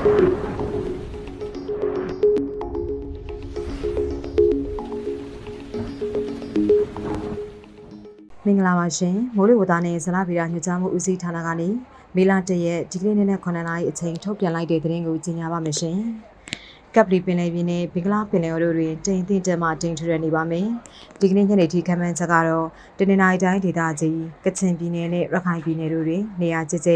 မင်္ဂလာပါရှင်မိုးလေဝသနဲ့ဇလဗီရာညွှန်ကြားမှုဦးစီးဌာနကနေမေလ၁ရက်ဒီကနေ့နေ့9နာရီအချိန်ထုတ်ပြန်လိုက်တဲ့သတင်းကိုကြီးညာပါမယ်ရှင်ကပ်ပလီပင်လယ်ပြင်နဲ့ဘင်္ဂလားပင်လယ်အော်တို့တွင်တိမ်သင့်တက်မှတိမ်ထူရနေပါမယ်။ဒီကနေ့ညနေထိခမ်းမန်းချက်ကတော့တနင်္လာရီတိုင်းဒေသကြီးကချင်ပြည်နယ်နဲ့ရခိုင်ပြည်နယ်တို့တွင်နေရာကျကျ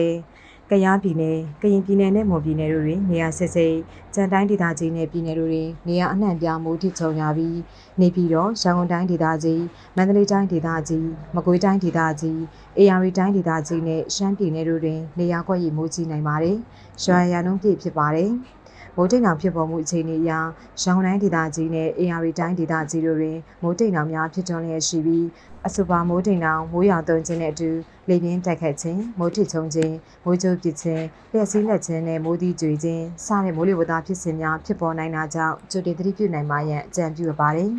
ကယားပြည်နယ်ကရင်ပြည်နယ်နဲ့မွန်ပြည်နယ်တို့တွင်နေရာစစ်စိတ်ကြံတိုင်းဒေသကြီးနဲ့ပြည်နယ်တို့တွင်နေရာအနှံ့ပြားမိုးထိချုံရပြီးနေပြည်တော်ရန်ကုန်တိုင်းဒေသကြီးမန္တလေးတိုင်းဒေသကြီးမကွေးတိုင်းဒေသကြီးအေရရီတိုင်းဒေသကြီးနဲ့ရှမ်းပြည်နယ်တို့တွင်နေရာကွက်ရီမိုးကြီးနိုင်ပါတယ်။ရွှာရနှုန်းပြည့်ဖြစ်ပါတယ်။ မိုးတိမ်အောင်ဖြစ်ပေါ်မှုအခြေအနေအရရန်ကုန်တိုင်းဒေသကြီးနဲ့အေရရီတိုင်းဒေသကြီးတို့တွင်မိုးတိမ်အောင်များဖြစ်ထွန်းလျက်ရှိပြီးအဆိုပါမိုးတိမ်အောင်မိုးရွာသွန်းခြင်းနဲ့အတူလေပြင်းတိုက်ခတ်ခြင်းမိုးထစ်ချုံခြင်းမိုးကြိုးပစ်ခြင်းလျှက်စီးလက်ခြင်းနဲ့မိုးသီးကြွေခြင်းစတဲ့မိုးလေဝသဖြစ်စဉ်များဖြစ်ပေါ်နိုင်တာကြောင့်ကြိုတင်သတိပြုနိုင်ပါရန်အကြံပြုအပ်ပါတယ်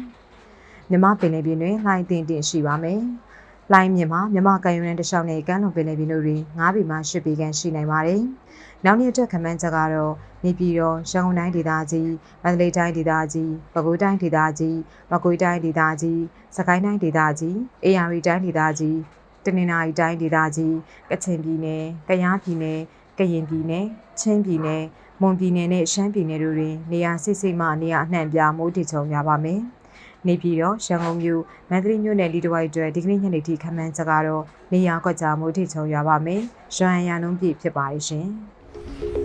။မြမပင်လယ်ပြင်တွင်လှိုင်းတင်တင်ရှိပါမယ်။ လှိုင်းမြင်မှာမြမကံယူရန်တစ်လျှောက်နဲ့ကမ်းလွန်ပင်လယ်ပြင်တို့တွင်9ပေမှ10ပေခန့်ရှိနိုင်ပါတယ်။နောက်နေ့အတွက်ခန့်မှန်းချက်ကတော့နေပြည်တော်ရန်ကုန်တိုင်းဒေသကြီးမန္တလေးတိုင်းဒေသကြီးပဲခူးတိုင်းဒေသကြီးမကွေးတိုင်းဒေသကြီးစကိုင်းတိုင်းဒေသကြီးအေရရီတိုင်းဒေသကြီးတနင်္သာရီတိုင်းဒေသကြီးကချင်ပြည်နယ်ကယားပြည်နယ်ကရင်ပြည်နယ်ချင်းပြည်နယ်မွန်ပြည်နယ်နဲ့ရှမ်းပြည်နယ်တို့တွင်နေရာစိတ်စိတ်မှနေရာအနှံ့ပြားမိုးတိချုံရပါမယ်။ နေပြည်တော်ရန်ကုန်မြို့မန္တလေးမြို့နယ်လီတဝိုက်အတွက်ဒီကနေ့ညနေထိခန့်မှန်းချက်ကတော့နေရာကွက်ကြားမိုးတိချုံရပါမယ်။ရွှန်ရန်နှုန်းပြည့်ဖြစ်ပါရဲ့ရှင်။